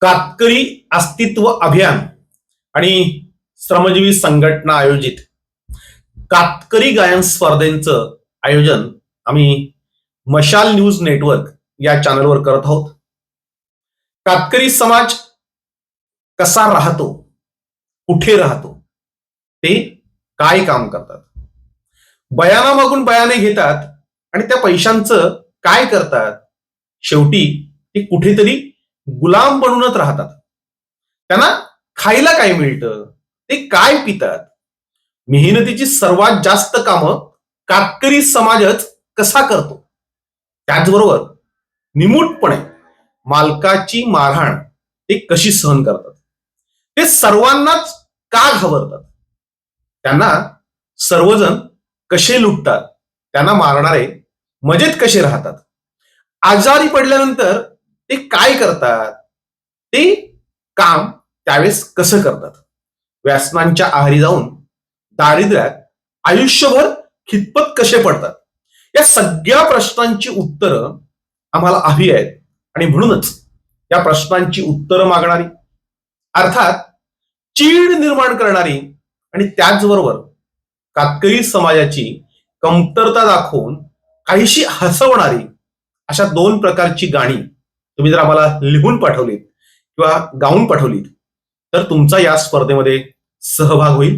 कातकरी अस्तित्व अभियान आणि श्रमजीवी संघटना आयोजित. कातकरी गायन स्पर्धेचं आयोजन आम्ही मशाल न्यूज नेटवर्क या चॅनलवर करत आहोत. कातकरी समाज कसा राहतो? कुठे राहतो? ते काय काम करतात? बयानामागून बयाने घेतात आणि त्या पैशांचं काय करतात? शेवटी ते कुठेतरी गुलाम बनूनच राहतात. त्यांना खायला काय मिळतं? ते काय पितात? मेहनतीची सर्वात जास्त कामं कातकरी समाजच कसा करतो? त्याचबरोबर निमूटपणे मालकाची मारहाण ते कशी सहन करतात? ते सर्वांनाच का घाबरतात? त्यांना सर्वजण कसे लुटतात? त्यांना मारणारे मजेत कसे राहतात? आजारी पडल्यानंतर ते काय करतात? ते काम त्यावेळेस कसं करतात? व्यसनांच्या आहारी जाऊन दारिद्र्यात आयुष्यभर खितपत कसे पडतात? या सगळ्या प्रश्नांची उत्तरं आम्हाला हवी आहेत. आणि म्हणूनच या प्रश्नांची उत्तरं मागणारी अर्थात चीड निर्माण करणारी आणि त्याचबरोबर कातकरी समाजाची कमतरता दाखवून काहीशी हसवणारी अशा दोन प्रकारची गाणी तुम्ही जर आम्हाला लिहून पाठवलीत किंवा गाऊन पाठवलीत तर तुमचा या स्पर्धेमध्ये सहभाग होईल.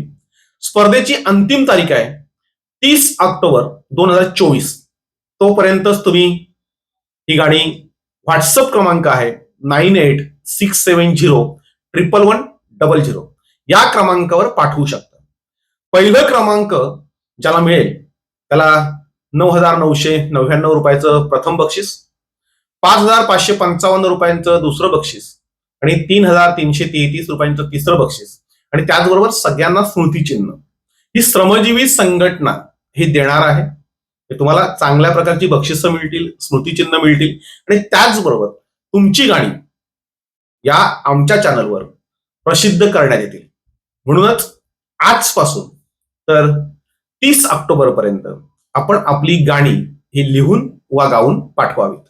स्पर्धेची अंतिम तारीख आहे तीस ऑक्टोबर दोन हजार चोवीस. तोपर्यंतच तुम्ही ही गाणी व्हॉट्सअप क्रमांक आहे nine eight six seven zero triple one double zero. या क्रमांकावर पाठवू शकता. पहिलं क्रमांक ज्याला मिळेल त्याला नऊ हजार नऊशे नव्याण्णव रुपयाचं प्रथम बक्षीस पाच हजार पाचशे पंचावन्न रुपयांचं दुसरं बक्षीस आणि तीन हजार तीनशे तेहतीस रुपयांचं तिसरं बक्षीस. आणि त्याचबरोबर सगळ्यांना स्मृतिचिन्ह ही श्रमजीवी संघटना हे देणार आहे. तुम्हाला चांगल्या प्रकारची बक्षिसं मिळतील स्मृतिचिन्ह मिळतील. आणि त्याचबरोबर तुमची गाणी या आमच्या चॅनलवर प्रसिद्ध करण्यात येतील. म्हणूनच आजपासून तर तीस ऑक्टोबर पर्यंत आपण आपली गाणी ही लिहून वा गाऊन पाठवावीत.